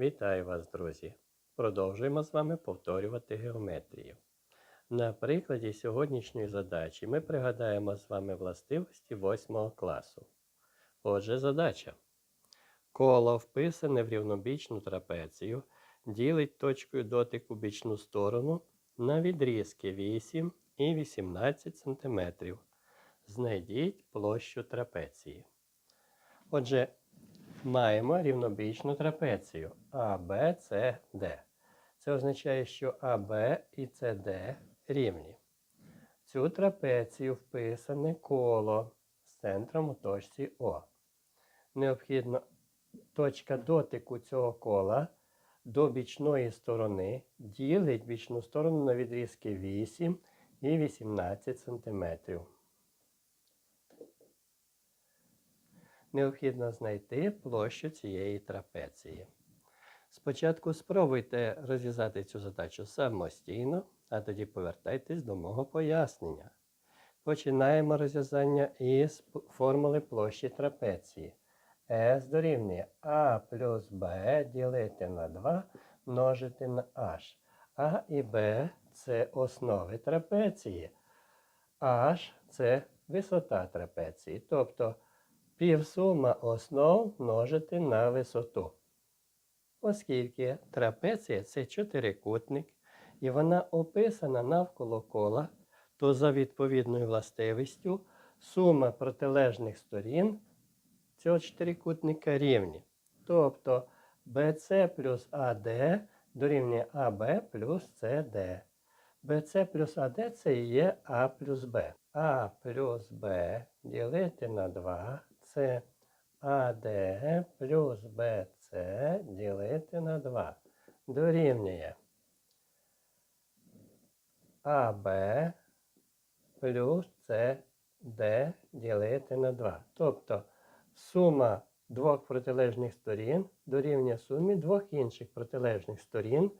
Вітаю вас, друзі! Продовжуємо з вами повторювати геометрію. На прикладі сьогоднішньої задачі ми пригадаємо з вами властивості 8 класу. Отже, задача. Коло, вписане в рівнобічну трапецію, ділить точкою дотику бічну сторону на відрізки 8 і 18 см. Знайдіть площу трапеції. Отже, маємо рівнобічну трапецію Д. Це означає, що АБ і СД рівні. В цю трапецію вписане коло з центром у точці О. Необхідно точка дотику цього кола до бічної сторони ділить бічну сторону на відрізки 8 і 18 см. Необхідно знайти площу цієї трапеції. Спочатку спробуйте розв'язати цю задачу самостійно, а тоді повертайтесь до мого пояснення. Починаємо розв'язання із формули площі трапеції. S дорівнює А плюс Б ділити на 2 множити на H. А і Б це основи трапеції. H це висота трапеції. Тобто півсума основ множити на висоту. Оскільки трапеція це чотирикутник, і вона описана навколо кола, то за відповідною властивістю сума протилежних сторін цього чотирикутника рівні. Тобто BC плюс AD дорівнює AB плюс CD. BC плюс AD це є А плюс Б. А плюс Б ділити на 2 це АД плюс БЦ ділити на 2. Дорівнює АБ плюс СД ділити на 2. Тобто сума двох протилежних сторін дорівнює сумі двох інших протилежних сторін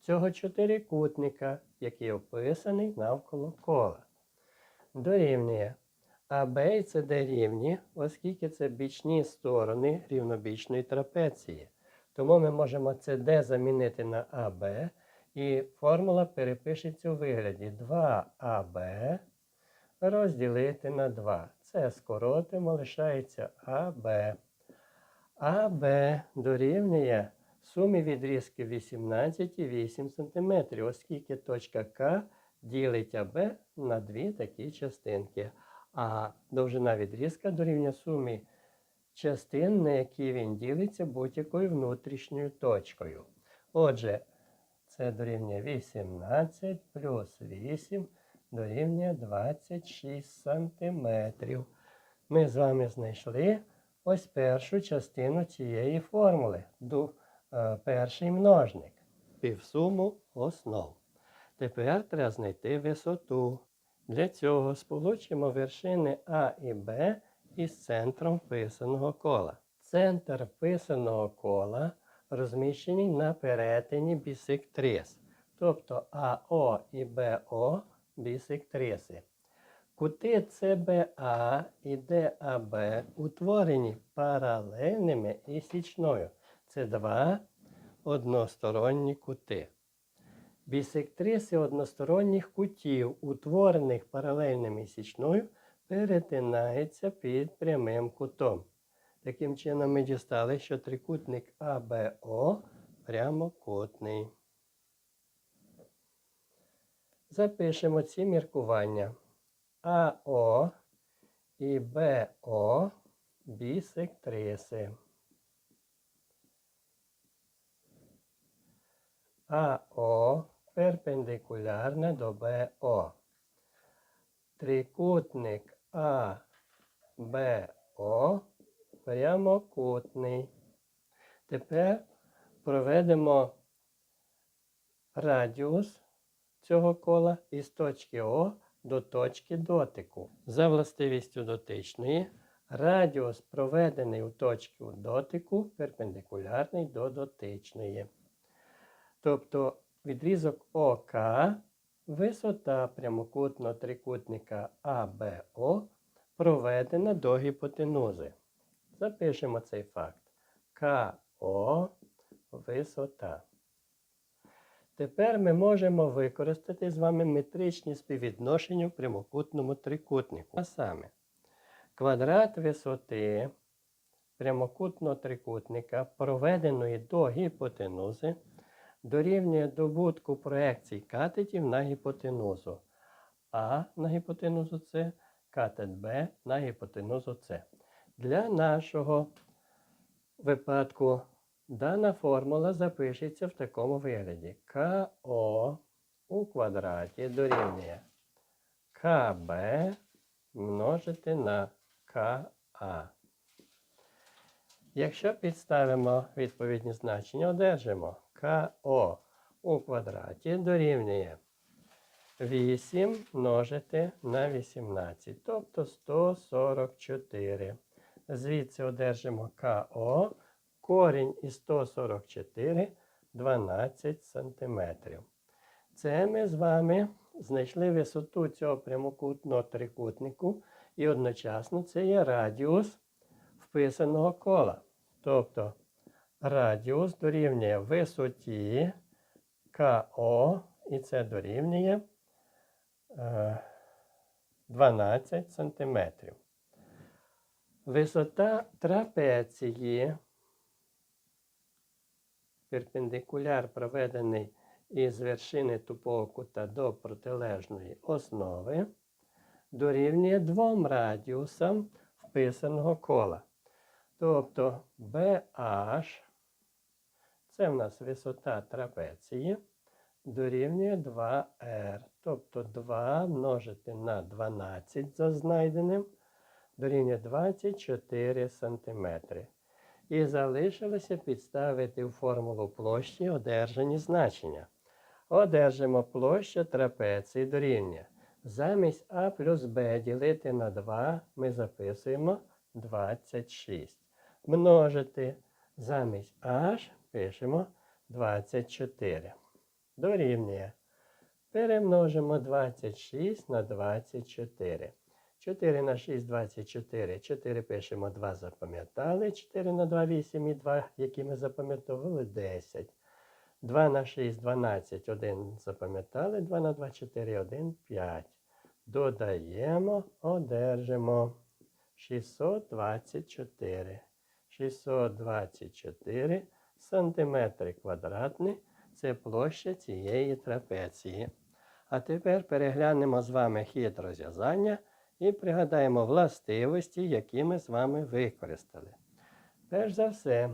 цього чотирикутника, який описаний навколо кола. Дорівнює а Б і СД рівні, оскільки це бічні сторони рівнобічної трапеції. Тому ми можемо СД замінити на АБ, і формула перепишеться у вигляді 2АБ розділити на 2. Це скоротимо, лишається АБ. АБ дорівнює сумі відрізків 18 і 8 см, оскільки точка К ділить АБ на дві такі частинки а довжина відрізка дорівнює сумі частин, на які він ділиться будь-якою внутрішньою точкою. Отже, це дорівнює 18 плюс 8 дорівнює 26 см. Ми з вами знайшли ось першу частину цієї формули. Е, перший множник. Півсуму основ. Тепер треба знайти висоту. Для цього сполучимо вершини А і Б із центром вписаного кола. Центр вписаного кола розміщений на перетині бісектрис, тобто АО і БО бісектриси. Кути ЦБА і ДАБ утворені паралельними і січною. Це два односторонні кути. Бісектриси односторонніх кутів, утворених паралельними січною, перетинаються під прямим кутом. Таким чином, ми дістали, що трикутник АБО прямокутний. Запишемо ці міркування. АО і БО бісектриси. АО перпендикулярне до БО. Трикутник АБО прямокутний. Тепер проведемо радіус цього кола із точки О до точки дотику. За властивістю дотичної, радіус, проведений у точку дотику, перпендикулярний до дотичної. Тобто відрізок ОК, висота прямокутного трикутника АБО проведена до гіпотенузи. Запишемо цей факт. КО висота. Тепер ми можемо використати з вами метричні співвідношення в прямокутному трикутнику. А саме, квадрат висоти прямокутного трикутника, проведеної до гіпотенузи, дорівнює добутку проекцій катетів на гіпотенузу. А на гіпотенузу С, катет Б на гіпотенузу С. Для нашого випадку дана формула запишеться в такому вигляді. КО у квадраті дорівнює КБ множити на КА. Якщо підставимо відповідні значення, одержимо КО у квадраті дорівнює 8 множити на 18, тобто 144. Звідси одержимо КО, корінь із 144 12 см. Це ми з вами знайшли висоту цього прямокутного трикутнику, і одночасно це є радіус вписаного кола. Тобто радіус дорівнює висоті КО, і це дорівнює е, 12 см. Висота трапеції, перпендикуляр проведений із вершини тупого кута до протилежної основи, дорівнює двом радіусам вписаного кола. Тобто BH, це в нас висота трапеції, дорівнює 2R. Тобто 2 множити на 12 за знайденим, дорівнює 24 см. І залишилося підставити в формулу площі одержані значення. Одержимо площа трапеції дорівнює. Замість А плюс Б ділити на 2 ми записуємо 26. Множити замість H пишемо 24. Дорівнює. Перемножимо 26 на 24. 4 на 6 24. 4 пишемо 2 запам'ятали. 4 на 2 8 і 2, які ми запам'ятовували 10. 2 на 6 12, 1 запам'ятали. 2 на 2 4, 1 5. Додаємо, одержимо 624. 624 сантиметри квадратні це площа цієї трапеції. А тепер переглянемо з вами хід розв'язання і пригадаємо властивості, які ми з вами використали. Перш за все,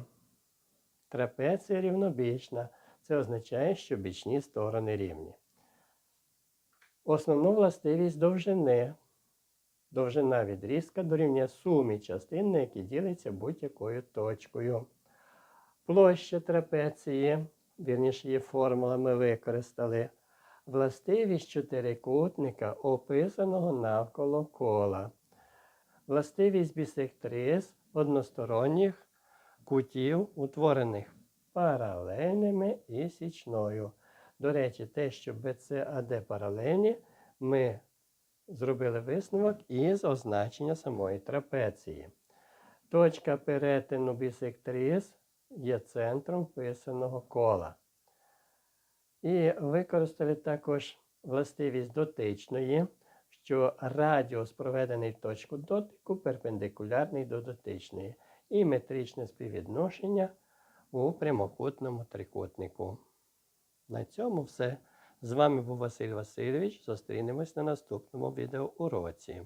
трапеція рівнобічна. Це означає, що бічні сторони рівні. Основну властивість довжини. Довжина відрізка дорівнює сумі частин, на які ділиться будь-якою точкою. Площа трапеції, вірніше її формула ми використали. Властивість чотирикутника, описаного навколо кола. Властивість бісектрис односторонніх кутів, утворених паралельними і січною. До речі, те, що BCAD паралельні, ми зробили висновок із означення самої трапеції. Точка перетину бісектрис є центром вписаного кола. І використали також властивість дотичної, що радіус, проведений в точку дотику, перпендикулярний до дотичної, і метричне співвідношення у прямокутному трикутнику. На цьому все. З вами був Василь Васильович. Зустрінемось на наступному відеоуроці.